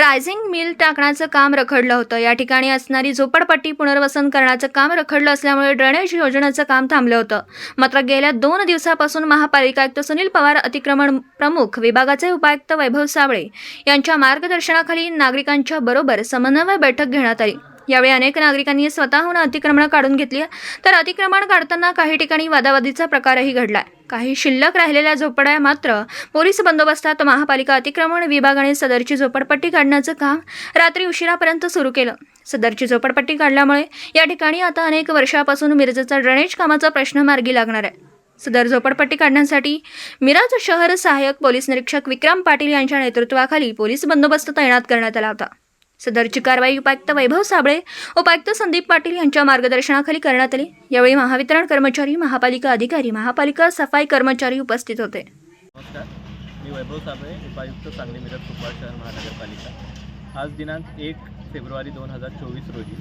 Rising mill टाकण्याचं काम रखडलं होतं. या ठिकाणी असणारी झोपडपट्टी पुनर्वसन करण्याचं काम रखडलं असल्यामुळे ड्रेनेज योजनेचं काम थांबलं होतं. मात्र गेल्या दोन दिवसापासून महापालिका आयुक्त सुनील पवार अतिक्रमण प्रमुख विभागाचे उपायुक्त वैभव साबळे यांच्या मार्गदर्शनाखाली नागरिकांच्या बरोबर समन्वय बैठक घेण्यात आली. यावेळी अनेक नागरिकांनी स्वतःहून अतिक्रमण काढून घेतली तर अतिक्रमण काढताना काही ठिकाणी वादावादीचा प्रकारही घडलाय. काही शिल्लक राहिलेल्या झोपड्या मात्र पोलीस बंदोबस्तात महापालिका अतिक्रमण विभागाने सदरची झोपडपट्टी काढण्याचं काम रात्री उशिरापर्यंत सुरू केलं. सदरची झोपडपट्टी काढल्यामुळे या ठिकाणी आता अनेक वर्षापासून मिरजेचा ड्रेनेज कामाचा प्रश्न मार्गी लागणार आहे. सदर झोपडपट्टी काढण्यासाठी मिराज शहर सहाय्यक पोलीस निरीक्षक विक्रम पाटील यांच्या नेतृत्वाखाली पोलीस बंदोबस्त तैनात करण्यात आला होता. सदरची कारवाई उपायुक्त वैभव साबळे उपायुक्त संदीप पाटील यांच्या मार्गदर्शनाखाली करण्यात आली. यावेळी महावितरण कर्मचारी महापालिका अधिकारी महापालिका सफाई कर्मचारी उपस्थित होते. नमस्कार. मी वैभव साबळे उपायुक्त सांगली मिरज कुपवाड शहर महानगरपालिका. आज दिनांक एक फेब्रुवारी दोन हजार चोवीस रोजी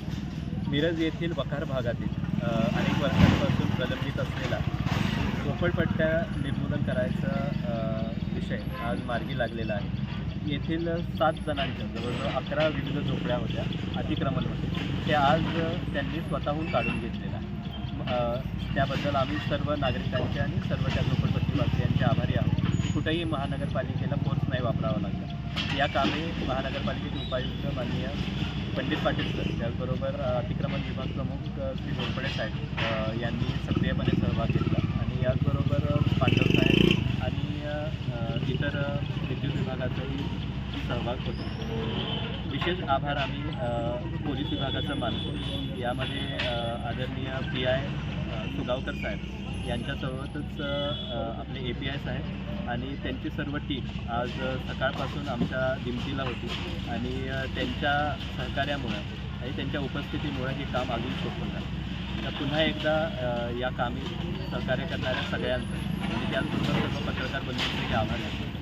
मिरज येथील वखार भागातील अनेक वर्षांपासून प्रलंबित असलेला झोपडपट्ट्या निर्मूलन करायचा विषय आज मार्गी लागलेला आहे. येथील सात जणांच्या जवळजवळ अकरा विविध झोपड्या होत्या अतिक्रमण होते ते आज त्यांनी स्वतःहून काढून घेतलेलं आहे. त्याबद्दल आम्ही सर्व नागरिकांचे आणि सर्व त्या झोपडपट्टीवासियांचे आभारी आहोत. कुठेही महानगरपालिकेला फोर्स नाही वापरावा लागला. या कामे महानगरपालिकेचे उपायुक्त माननीय पंडित पाटील सर त्याचबरोबर अतिक्रमण विभाग प्रमुख श्री घोरपडे साहेब यांनी सक्रियपणे सहभाग घेतला. आणि याचबरोबर पांडव साहेब विशेष आभार आम्ही पोलीस विभागाचा मानतो. यामध्ये आदरणीय पी आय सुगावकर साहेब यांच्यासोबतच आपले ए पी आय साहेब आणि त्यांची सर्व टीम आज सकाळपासून आमच्या दिमतीला होती आणि त्यांच्या सहकार्यामुळं आणि त्यांच्या उपस्थितीमुळं हे काम अजून सोपं झालं. तर पुन्हा एकदा या कामी सहकार्य करणाऱ्या सगळ्यांचं म्हणजे आणि त्याचबरोबर सर्व पत्रकार बंधूंचे आभार आहे.